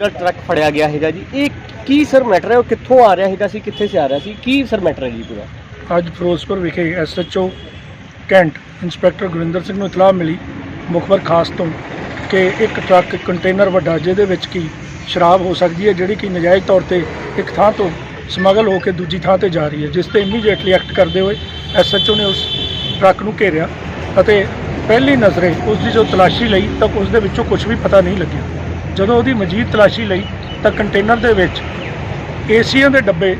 ਦਾ truck ਫੜਿਆ ਗਿਆ ਹੈਗਾ ਜੀ? ਇਹ ਕੀ ਸਰ ਮੈਟਰ ਹੈ? ਉਹ ਕਿੱਥੋਂ ਆ ਰਿਹਾ ਹੈਗਾ ਸੀ? ਕਿੱਥੇ ਸੇ ਆ ਰਿਹਾ ਸੀ? ਕੀ ਸਰ ਮੈਟਰ ਹੈ ਜੀ ਪੂਰਾ? ਅੱਜ ਫਿਰੋਜ਼ਪੁਰ ਵਿਖੇ SHO cantt inspector Gurinder Singh ਨੂੰ ਇਤਲਾਹ ਮਿਲੀ ਮੁਖਬਰ ਖਾਸ ਤੋਂ, ਕਿ ਇੱਕ ਟਰੱਕ ਕੰਟੇਨਰ ਵੱਡਾ, ਜਿਹਦੇ ਵਿੱਚ ਕੀ ਸ਼ਰਾਬ ਹੋ ਸਕਦੀ ਹੈ, ਜਿਹੜੀ ਕਿ ਨਜਾਇਜ਼ ਤੌਰ ਤੇ ਇੱਕ ਥਾਂ ਤੋਂ ਸਮਗਲ ਹੋ ਕੇ ਦੂਜੀ ਥਾਂ ਤੇ ਜਾ ਰਹੀ ਹੈ, ਜਿਸ ਤੇ ਇਮੀਡੀਏਟਲੀ ਐਕਟ ਕਰਦੇ ਹੋਏ ਐਸਐਚਓ ਨੇ ਉਸ ਟਰੱਕ ਨੂੰ ਘੇਰਿਆ ਅਤੇ ਪਹਿਲੀ ਨਜ਼ਰੇ ਉਸ ਦੀ ਜੋ ਤਲਾਸ਼ੀ ਲਈ, ਤਾਂ ਉਸ ਦੇ ਵਿੱਚੋਂ ਕੁਝ ਵੀ ਪਤਾ ਨਹੀਂ ਲੱਗਿਆ। ਜਦੋਂ ਉਹਦੀ ਮਜੀਦ ਤਲਾਸ਼ੀ ਲਈ ਤਾਂ ਕੰਟੇਨਰ ਦੇ ਵਿੱਚ ਏਸੀਆਂ ਦੇ ਡੱਬੇ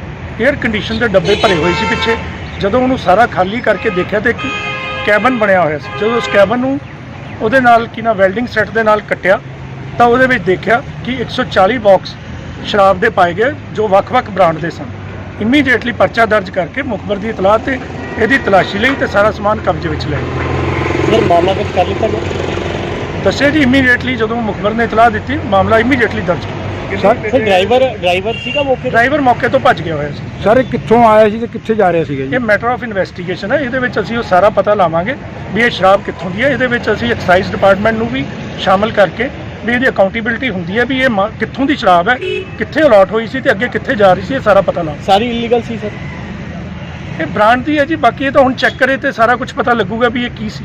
에ਅਰ ਕੰਡੀਸ਼ਨ ਦੇ ਡੱਬੇ ਭਰੇ ਹੋਏ ਸੀ ਪਿੱਛੇ। ਜਦੋਂ ਉਹਨੂੰ ਸਾਰਾ ਖਾਲੀ ਕਰਕੇ ਦੇਖਿਆ ਤੇ ਇੱਕ ਕੈਬਨ ਬਣਿਆ ਹੋਇਆ ਸੀ। ਜਦੋਂ ਉਸ ਕੈਬਨ ਨੂੰ ਉਹਦੇ ਨਾਲ ਕੀ ਨਾ ਵੈਲਡਿੰਗ ਸੈੱਟ ਦੇ ਨਾਲ ਕੱਟਿਆ, ਤਾਂ ਉਹਦੇ ਵਿੱਚ ਦੇਖਿਆ ਕਿ 140 ਬਾਕਸ ਸ਼ਰਾਬ ਦੇ ਪਾਏ ਗਏ, ਜੋ ਵੱਖ-ਵੱਖ ਬ੍ਰਾਂਡ ਦੇ ਸਨ। ਇਮੀਡੀਏਟਲੀ ਪਰਚਾ ਦਰਜ ਕਰਕੇ ਮੁਖਬਰ ਦੀ ਇਤਲਾਹ ਤੇ ਇਹਦੀ ਤਲਾਸ਼ੀ ਲਈ ਤੇ ਸਾਰਾ ਸਮਾਨ ਕਬਜ਼ੇ ਵਿੱਚ ਲੈ ਲਿਆ। ਸਰ, ਮਾਮਲਾ ਦਰਜ ਕਰ ਲਿੱਤਾ ਗਿਆ ਦੱਸਿਆ ਜੀ ਇਮੀਡੀਏਟਲੀ ਜਦੋਂ ਮੁਖਬਰ ਨੇ ਇਤਲਾਹ ਦਿੱਤੀ ਮਾਮਲਾ ਇਮੀਡੀਏਟਲੀ ਦਰਜ ਕੀਤਾ। ਸਰ ਡਰਾਈਵਰ ਡਰਾਈਵਰ ਸੀਗਾ ਮੌਕੇ ਤੇ? ਡਰਾਈਵਰ ਮੌਕੇ ਤੋਂ ਭੱਜ ਗਿਆ ਹੋਇਆ ਸੀ। ਸਰ ਇਹ ਕਿੱਥੋਂ ਆਇਆ ਸੀ ਤੇ ਕਿੱਥੇ ਜਾ ਰਿਹਾ ਸੀਗਾ ਜੀ? ਇਹ ਮੈਟਰ ਆਫ ਇਨਵੈਸਟੀਗੇਸ਼ਨ ਹੈ। ਇਹਦੇ ਵਿੱਚ ਅਸੀਂ ਉਹ ਸਾਰਾ ਪਤਾ ਲਾਵਾਂਗੇ ਵੀ ਇਹ ਸ਼ਰਾਬ ਕਿੱਥੋਂ ਦੀ ਹੈ। ਇਹਦੇ ਵਿੱਚ ਅਸੀਂ ਐਕਸਾਈਜ਼ ਡਿਪਾਰਟਮੈਂਟ ਨੂੰ ਵੀ ਸ਼ਾਮਲ ਕਰਕੇ ਵੀ ਇਹਦੀ ਅਕਾਊਂਟੇਬਿਲਟੀ ਹੁੰਦੀ ਹੈ ਵੀ ਇਹ ਮ- ਕਿੱਥੋਂ ਦੀ ਸ਼ਰਾਬ ਹੈ ਕਿੱਥੇ ਅਲਾਟ ਹੋਈ ਸੀ ਤੇ ਅੱਗੇ ਕਿੱਥੇ ਜਾ ਰਹੀ ਸੀ ਇਹ ਸਾਰਾ ਪਤਾ ਲਾਵਾਂਗੇ। ਸਾਰੀ ਇਲੀਗਲ ਸੀ ਸਰ ਇਹ ਬ੍ਰਾਂਡ ਦੀ ਹੈ ਜੀ। ਬਾਕੀ ਇਹ ਤਾਂ ਹੁਣ ਚੈੱਕ ਕਰੇ ਤੇ ਸਾਰਾ ਕੁਝ ਪਤਾ ਲੱਗੂਗਾ ਵੀ ਇਹ ਕੀ ਸੀ।